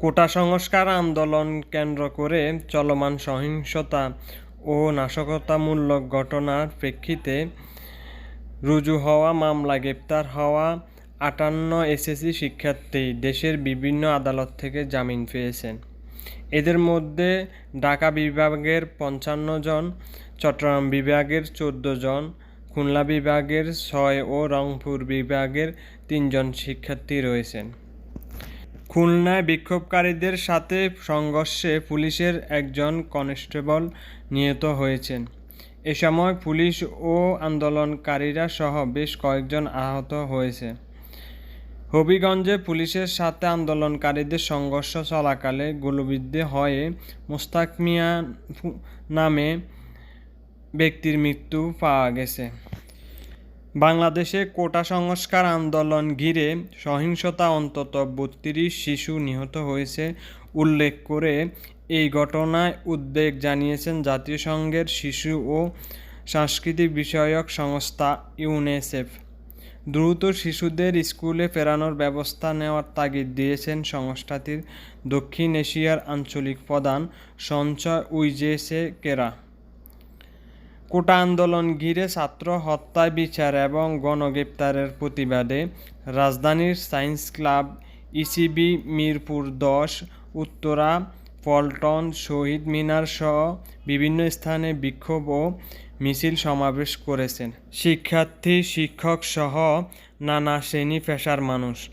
কোটা সংস্কার আন্দোলন কেন্দ্র করে চলমান সহিংসতা ও নাশকতামূলক ঘটনার প্রেক্ষিতে রুজু হওয়া, মামলা গ্রেপ্তার হওয়া আটান্ন এসএসসি শিক্ষার্থী দেশের বিভিন্ন আদালত থেকে জামিন পেয়েছেন। এদের মধ্যে ঢাকা বিভাগের পঞ্চান্ন জন, চট্টগ্রাম বিভাগের চোদ্দ জন, খুলনা বিভাগের ছয় ও রংপুর বিভাগের তিনজন শিক্ষার্থী রয়েছেন। খুলনায় বিক্ষোভকারীদের সাথে সংঘর্ষে পুলিশের একজন কনস্টেবল নিহত হয়েছেন। এ সময় পুলিশ ও আন্দোলনকারীরা সহ বেশ কয়েকজন আহত হয়েছে। হবিগঞ্জে পুলিশের সাথে আন্দোলনকারীদের সংঘর্ষ চলাকালে গুলিবিদ্ধ হয়ে মোস্তাক মিয়া নামে ব্যক্তির মৃত্যু পাওয়া গেছে। বাংলাদেশে কোটা সংস্কার আন্দোলন ঘিরে সহিংসতা অন্তত বত্রিশ শিশু নিহত হয়েছে উল্লেখ করে এই ঘটনায় উদ্বেগ জানিয়েছেন জাতিসংঘের শিশু ও সাংস্কৃতিক বিষয়ক সংস্থা ইউনেসেফ। দ্রুত শিশুদের স্কুলে ফেরানোর ব্যবস্থা নেওয়ার তাগিদ দিয়েছেন সংস্থাটির দক্ষিণ এশিয়ার আঞ্চলিক প্রধান সঞ্চয় উইজেসে কেরা। কোটা আন্দোলন ঘিরে ছাত্র হত্যায় বিচার এবং গণগ্রেপ্তারের প্রতিবাদে রাজধানীর সায়েন্স ক্লাব, ইসিবি, মিরপুর দশ, উত্তরা পল্টন শহীদ মিনার সহ বিভিন্ন স্থানে বিক্ষোভ ও মিছিল সমাবেশ করেছেন। শিক্ষার্থী, শিক্ষক সহ নানা শ্রেণি পেশার মানুষ।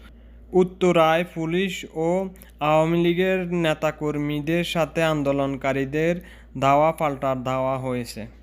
উত্তরায় পুলিশ ও আওয়ামী লীগের নেতাকর্মীদের সাথে আন্দোলনকারীদের দাওয়া পাল্টা ধাওয়া হয়েছে।